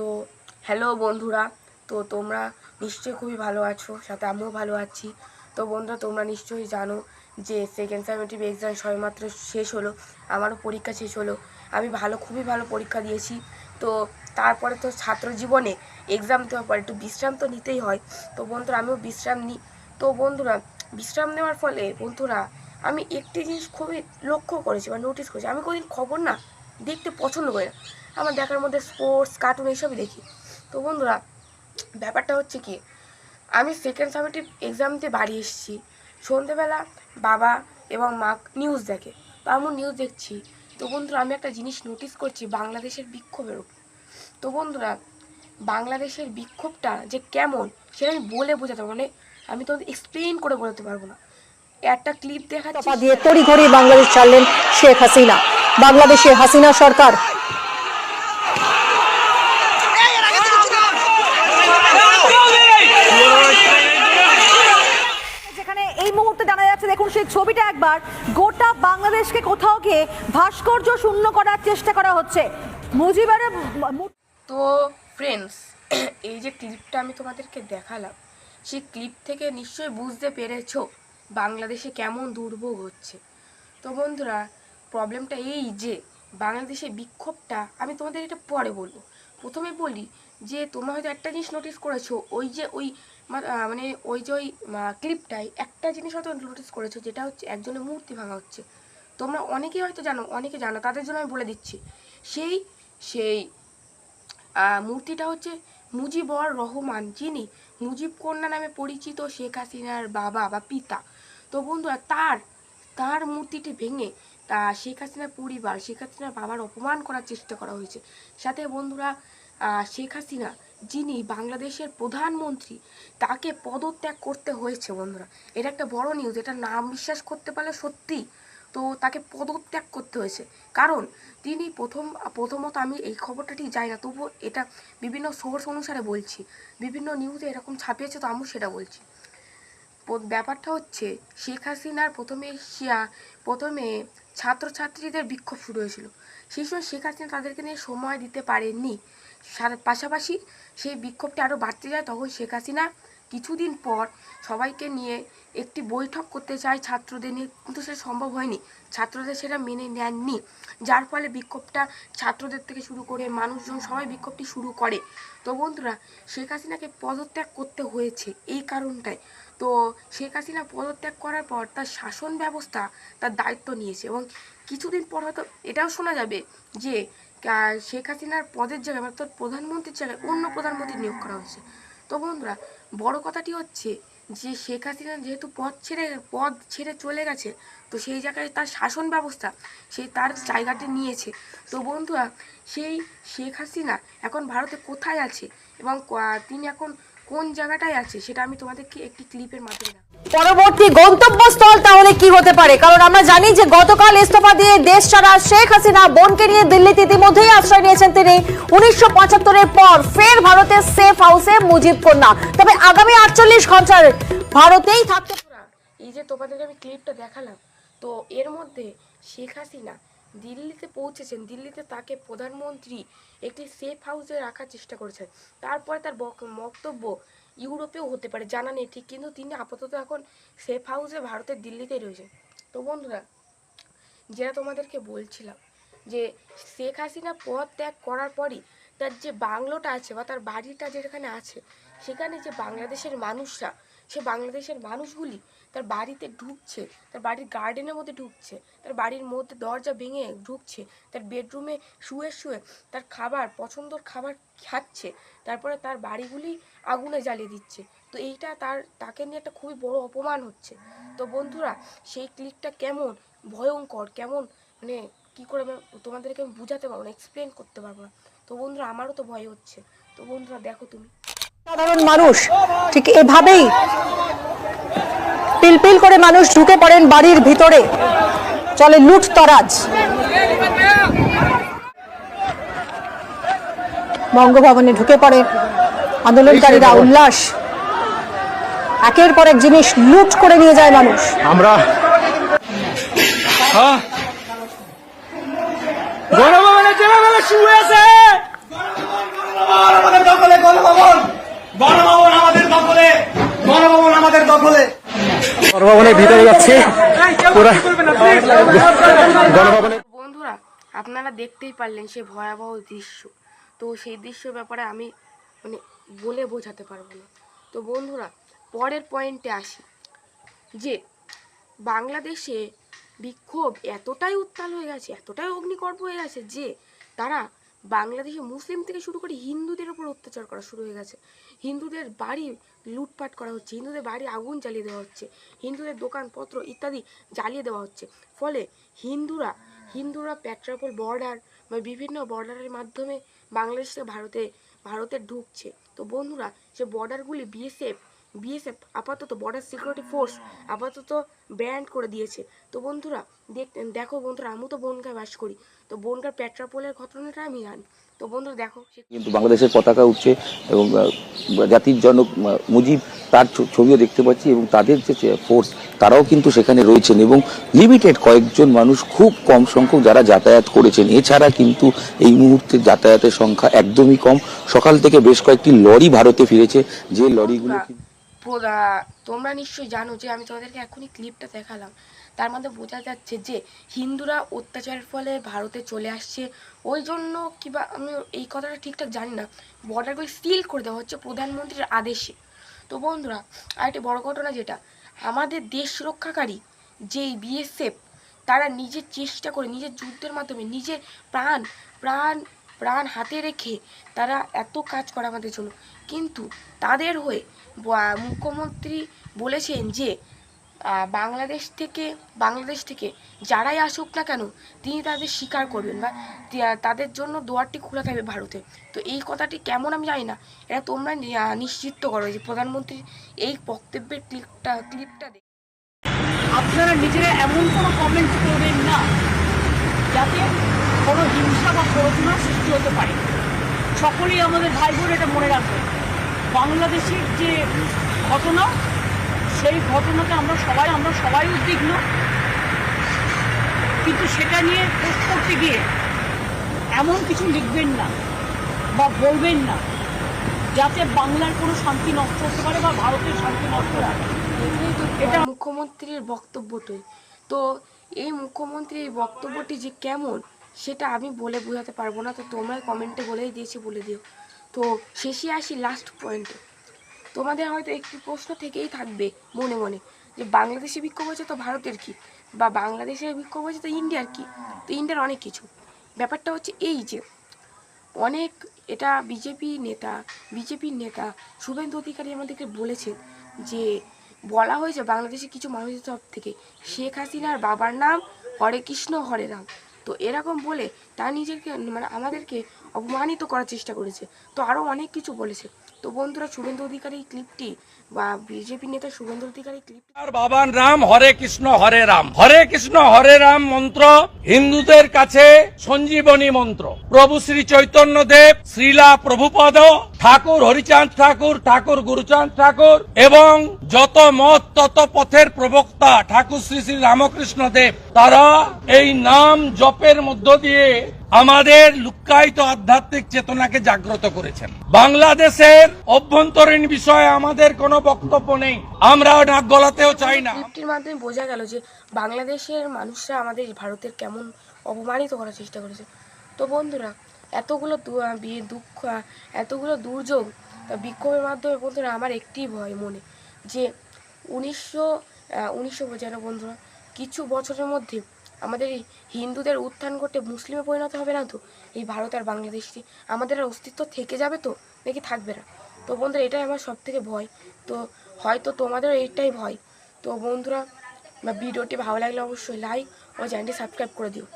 তো হ্যালো বন্ধুরা, তো তোমরা নিশ্চয়ই খুবই ভালো আছো, সাথে আমিও ভালো আছি। তো বন্ধুরা, তোমরা নিশ্চয়ই জানো যে সেকেন্ড সেমেটিভ এক্সাম সবেমাত্র শেষ হলো, আমারও পরীক্ষা শেষ হলো। আমি ভালো, খুবই ভালো পরীক্ষা দিয়েছি। তো তারপরে তো ছাত্র জীবনে এক্সাম দেওয়ার পর একটু বিশ্রাম তো নিতেই হয়। তো বন্ধুরা, আমিও বিশ্রাম নিই। তো বন্ধুরা, বিশ্রাম নেওয়ার ফলে বন্ধুরা, আমি একটি জিনিস খুবই লক্ষ্য করেছি বা নোটিস করেছি। আমি কোনোদিন খবর না দেখতে পছন্দ করি না। আমার দেখার মধ্যে স্পোর্টস কার্টুন এইসবই দেখি। তো বন্ধুরা, ব্যাপারটা হচ্ছে কি, আমি সেকেন্ড সামেটিভ এক্সাম দিয়ে বাড়ি এসেছি। সন্ধেবেলা বাবা এবং মা নিউজ দেখে। তো আমি নিউজ দেখছি। তো বন্ধুরা, আমি একটা জিনিস নোটিস করছি বাংলাদেশের বিক্ষোভের উপর। তো বন্ধুরা, বাংলাদেশের বিক্ষোভটা যে কেমন, সেটা আমি বলে বোঝাতে মানে আমি তো এক্সপ্লেন করে বোঝাতে পারব না। একটা ক্লিপ চাপা দিয়ে তড়িঘড়ি বাংলাদেশ ছাড়লেন শেখ হাসিনা। বাংলাদেশে হাসিনা সরকার যেখানে এই মুহূর্তে জানা যাচ্ছে দেখুন সেই ছবিটা একবার গোটা বাংলাদেশকে কোথাও গিয়ে ভাস্কর্য শূন্য করার চেষ্টা করা হচ্ছে। মুজিবের তো ফ্রেন্ডস এই যে ক্লিপটা আমি তোমাদেরকে দেখালাম, সেই ক্লিপ থেকে নিশ্চয়ই বুঝতে পেরেছ বাংলাদেশে কেমন দুর্ভোগ হচ্ছে। তো বন্ধুরা প্রবলেমটা এই যে বাংলাদেশে বিক্ষোভটা, আমি তোমাদের এটা পরে বলব। প্রথমে বলি যে তোমরা হয়তো একটা জিনিস নোটিস করেছ, ওই যে ওই মানে ওই যে ওই ক্লিপটাই একটা জিনিস হয়তো নোটিস করেছ, যেটা হচ্ছে একজনের মূর্তি ভাঙা হচ্ছে। তোমরা অনেকেই হয়তো জানো, অনেকে জানো, তাদের জন্য আমি বলে দিচ্ছি। সেই সেই মূর্তিটা হচ্ছে মুজিবর রহমান, যিনি মুজিব কন্যা নামে পরিচিত শেখ হাসিনার বাবা বা পিতা। তো বন্ধুরা, তার তার মূর্তিটি ভেঙে, তা শেখ হাসিনার পরিবার, শেখ হাসিনার বাবার অপমান করার চেষ্টা করা হয়েছে। সাথে বন্ধুরা শেখ হাসিনা, যিনি বাংলাদেশের প্রধানমন্ত্রী, তাকে পদত্যাগ করতে হয়েছে বন্ধুরা। এটা একটা বড় নিউজ এটা নাম বিশ্বাস করতে পারলে সত্যি তো তাকে পদত্যাগ করতে হয়েছে। কারণ তিনি প্রথম, প্রথমত আমি এই খবরটা ঠিক যাই না, তবুও এটা বিভিন্ন সোর্স অনুসারে বলছি, বিভিন্ন নিউজে এরকম ছাপিয়েছে তো আমিও সেটা বলছি। ব্যাপারটা হচ্ছে শেখ হাসিনার প্রথমে শিয়া- প্রথমে ছাত্রছাত্রীদের বিক্ষোভ শুরু হয়েছিল। সেই সময় শেখ হাসিনা তাদেরকে নিয়ে সময় দিতে পারেননি। পাশাপাশি সেই বিক্ষোভটা আরও বাড়তে যায়, তখন শেখ হাসিনা কিছুদিন পর সবাইকে নিয়ে একটি বৈঠক করতে চায় ছাত্রদের নিয়ে। কিন্তু সেটা সম্ভব হয়নি। ছাত্রদের সেটা মেনে নেননি, যার ফলে বিক্ষোভটা ছাত্রদের থেকে শুরু করে মানুষজন, সবাই বিক্ষোভটি শুরু করে। তো বন্ধুরা, শেখ হাসিনাকে পদত্যাগ করতে হয়েছে এই কারণটাই। তো শেখ হাসিনা পদত্যাগ করার পর তার শাসন ব্যবস্থা, তার দায়িত্ব নিয়েছে এবং কিছুদিন পর হয়তো এটাও শোনা যাবে যে শেখ হাসিনার পদের জায়গায় অর্থাৎ প্রধানমন্ত্রীর জায়গায় অন্য প্রধানমন্ত্রী নিয়োগ করা হয়েছে তো বন্ধুরা, বড় কথাটি হচ্ছে যে, শেখ হাসিনা যেহেতু পদ ছেড়ে পদ ছেড়ে চলে গেছে, তো সেই জায়গায় তার শাসন ব্যবস্থা সেই তার জায়গাটি নিয়েছে। তো বন্ধুরা, সেই শেখ হাসিনা এখন ভারতে কোথায় আছে? এবং তিনি এখন কোন জায়গাটায় আছে সেটা আমি তোমাদেরকে একটি ক্লিপের মাধ্যমে পরবর্তী গন্তব্যস্থল তাহলে কি হতে পারে? কারণ আমরা জানি যে গতকাল ইস্তফা দিয়ে দেশ ছাড়া শেখ হাসিনা বোনকে নিয়ে দিল্লিতে ইতিমধ্যেই আশ্রয় নিয়েছেন তিনি। উনিশশো পঁচাত্তরের পর ফের ভারতের সেফ হাউসে মুজিব কন্যা। তবে আগামী আটচল্লিশ ঘণ্টার ভারতেই থাকতে এই যে তোমাদেরকে আমি ক্লিপটা দেখালাম তো এর মধ্যে শেখ হাসিনা দিল্লিতে পৌঁছেছেন, দিল্লিতে তাকে প্রধানমন্ত্রী একটি সেফ হাউসে রাখার চেষ্টা করেছেন। তারপরে তার বক- বক্তব্য ইউরোপেও হতে পারে, জানা নেই ঠিক, কিন্তু তিনি আপাতত এখন সেফ হাউসে ভারতের দিল্লিতেই রয়েছেন। তো বন্ধুরা, যেটা তোমাদেরকে বলছিলাম যে শেখ হাসিনা পদ ত্যাগ করার পরই তার যে বাংলোটা আছে বা তার বাড়িটা যেখানে আছে, সেখানে যে বাংলাদেশের মানুষরা, সে বাংলাদেশের মানুষগুলি তার বাড়িতে ঢুকছে, তার বাড়ির গার্ডেনের মধ্যে ঢুকছে, তার বাড়ির মধ্যে দরজা ভেঙে ঢুকছে, তার বেডরুমে শুয়ে শুয়ে তার খাবার, পছন্দর খাবার খাচ্ছে, তারপরে তার বাড়িগুলি আগুনে জ্বালিয়ে দিচ্ছে। তো এইটা তার, তাকে নিয়ে একটা খুবই বড় অপমান হচ্ছে। তো বন্ধুরা, সেই ক্লিকটা কেমন? ভয়ঙ্কর, কেমন? মানে কি করে তোমাদেরকে আমি বুঝাতে পারব না এক্সপ্লেন করতে পারব না। তো বন্ধুরা, আমারও তো ভয় হচ্ছে। তো বন্ধুরা, দেখো তুমি। সাধারণ মানুষ ঠিক এভাবেই পিলপিল করে মানুষ ঢুকে পড়েন বাড়ির ভিতরে। চলে লুট তরাজ। বঙ্গভবনে ঢুকে পড়ে আন্দোলনকারীরা উল্লাস। একের পর এক জিনিস লুট করে নিয়ে যায় মানুষ। আমরা হ্যাঁ। গণভবনে যেভাবে শুয়ে আছে। বন্ধুরা আপনারা দেখতেই পারলেন সে ভয়াবহ দৃশ্য। তো সেই দৃশ্য ব্যাপারে আমি মানে বলে বোঝাতে পারব না। তো বন্ধুরা পরের পয়েন্টে আসি। যে বাংলাদেশে বিক্ষোভ এতটাই উত্তাল হয়ে গেছে এতটাই অগ্নিকর্প হয়ে গেছে যে তারা বাংলাদেশে মুসলিম থেকে শুরু করে হিন্দুদের উপর অত্যাচার করা শুরু হয়ে গেছে। হিন্দুদের বাড়ি লুটপাট করা হচ্ছে, হিন্দুদের বাড়ি আগুন জ্বালিয়ে দেওয়া হচ্ছে, হিন্দুদের দোকানপত্র ইত্যাদি জ্বালিয়ে দেওয়া হচ্ছে। ফলে হিন্দুরা হিন্দুরা পেট্রাপোল বর্ডার বা বিভিন্ন বর্ডারের মাধ্যমে বাংলাদেশ থেকে ভারতে ভারতে ঢুকছে। তো বন্ধুরা, সে বর্ডারগুলি বিএসএফ বিএসএফ আপাতত বর্ডার সিকিউরিটি ফোর্স আপাতত ব্যান্ড করে দিয়েছে। তো বন্ধুরা দেখ দেখো বন্ধুরা আমি তো বনগায় বাস করি। তো বনগার পেট্রাপোলের ঘটনাটা আমি জানি। তো বন্ধুরা দেখো কিন্তু বাংলাদেশের পতাকা উঠছে এবং জাতির জনক মুজিব তার ছবিও দেখতে পাচ্ছি এবং তাদের যে ফোর্স তারাও কিন্তু সেখানে রয়েছেন এবং লিমিটেড কয়েকজন মানুষ খুব কম সংখ্যক যারা যাতায়াত করেছেন। এছাড়া কিন্তু এই মুহূর্তে যাতায়াতের সংখ্যা একদমই কম। সকাল থেকে বেশ কয়েকটি লরি ভারতে ফিরেছে। যে লরিগুলো তোমরা নিশ্চয়ই জানো যে আমি তোমাদেরকে এখনই ক্লিপটা দেখালাম। তার মধ্যে বোঝা যাচ্ছে যে হিন্দুরা অত্যাচারের ফলে ভারতে চলে আসছে। ওই জন্য কিবা, আমি এই কথাটা ঠিকঠাক জানি না। বর্ডারগুলি সিল করে দেওয়া হচ্ছে প্রধানমন্ত্রীর আদেশে। তো বন্ধুরা, আরেকটি বড় ঘটনা যেটা, আমাদের দেশ রক্ষাকারী যেই বিএসএফ তারা নিজের চেষ্টা করে, নিজের যুদ্ধের মাধ্যমে নিজের প্রাণ প্রাণ প্রাণ হাতে রেখে তারা এত কাজ করে আমাদের জন্য। কিন্তু তাদের হয়ে মুখ্যমন্ত্রী বলেছেন যে বাংলাদেশ থেকে বাংলাদেশ থেকে যারাই আসুক না কেন, তিনি তাদের স্বীকার করবেন বা তাদের জন্য দুয়ারটি খোলা থাকবে ভারতে। তো এই কথাটি কেমন আমি জানি না। এটা তোমরা নিশ্চিত করো যে প্রধানমন্ত্রীর এই বক্তব্যের ক্লিপটা ক্লিপটা আপনারা নিজেরা এমন কোনো কমেন্ট করবেন না। যাতে কোনো হিংসা বা প্ররোচনার সৃষ্টি হতে পারে। সকলেই আমাদের ভাই বোন এটা মনে রাখবেন বাংলাদেশের যে ঘটনা, সেই ঘটনাতে আমরা সবাই আমরা সবাই উদ্বিগ্ন। কিন্তু সেটা নিয়ে পোস্ট করতে গিয়ে এমন কিছু লিখবেন না বা বলবেন না, যাতে বাংলার কোনো শান্তি নষ্ট হতে পারে বা ভারতের শান্তি নষ্ট হয় এটা মুখ্যমন্ত্রীর বক্তব্যটাই। তো এই মুখ্যমন্ত্রীর এই বক্তব্যটি যে কেমন সেটা আমি বলে বোঝাতে পারব না, তো তোমরা কমেন্টে বলেই দিয়েছি, বলে দিও। তো শেষে আসি লাস্ট পয়েন্টে তোমাদের হয়তো একটি প্রশ্ন থেকেই থাকবে মনে মনে, যে বাংলাদেশে বিক্ষোভ হচ্ছে তো ভারতের কি? বা বাংলাদেশে বিক্ষোভ হচ্ছে তো ইন্ডিয়ার কি? তো ইন্ডিয়ার অনেক কিছু। ব্যাপারটা হচ্ছে এই যে, অনেক এটা বিজেপি নেতা বিজেপির নেতা শুভেন্দু অধিকারী আমাদেরকে বলেছেন যে বলা হয়েছে বাংলাদেশে কিছু মানুষের তরফ থেকে, শেখ হাসিনার বাবার নাম হরে কৃষ্ণ হরে রাম। তো এরকম বলে তা নিজেকে মানে আমাদেরকে অপমানিত করার চেষ্টা করেছে। তো আরও অনেক কিছু বলেছে। তো বন্ধুরা, শুভেন্দু অধিকারী ক্লিপটি বা বিজেপি নেতা শুভেন্দু অধিকারী ক্লিপটি আর বাবার নাম হরে কৃষ্ণ, হরে রাম। হরে কৃষ্ণ, হরে রাম মন্ত্র, হিন্দুদের কাছে সঞ্জীবনী মন্ত্র। প্রভু শ্রী চৈতন্য দেব, শ্রীলা প্রভুপদ, ঠাকুর হরিচাঁদ ঠাকুর ঠাকুর গুরুচাঁদ ঠাকুর এবং যত মত, তত পথের প্রবক্তা ঠাকুর শ্রী শ্রী রামকৃষ্ণ দেব, তারা এই নাম জপের মধ্য দিয়ে আমাদের লুক্কায়িত আধ্যাত্মিক চেতনাকে জাগ্রত করেছেন। বাংলাদেশের অভ্যন্তরীণ বিষয়ে আমাদের কোনো বক্তব্য নেই। আমরা নাক গলাতেও চাই না। ক্লিপটির মাধ্যমে বোঝা গেল যে বাংলাদেশের মানুষরা আমাদের ভারতের কেমন অপমানিত করার চেষ্টা করেছে। তো বন্ধুরা এতগুলো দু- আহ, বি- দুঃখ এতগুলো দুর্যোগ বিক্ষোভের মাধ্যমে বন্ধুরা আমার একটি ভয় মনে যে উনিশশো উনিশশো বোঝানো বন্ধুরা কিছু বছরের মধ্যে আমাদের এই হিন্দুদের উত্থান করতে মুসলিমে পরিণত হবে না তো? এই ভারত আর বাংলাদেশটি আমাদের আর অস্তিত্ব থেকে যাবে তো? নাকি থাকবে না? তো বন্ধুরা, এটাই আমার সব থেকে ভয়। তো হয়তো তোমাদেরও এইটাই ভয়। তো বন্ধুরা ভিডিওটি ভালো লাগলে অবশ্যই লাইক ও চ্যানেলটি সাবস্ক্রাইব করে দিও।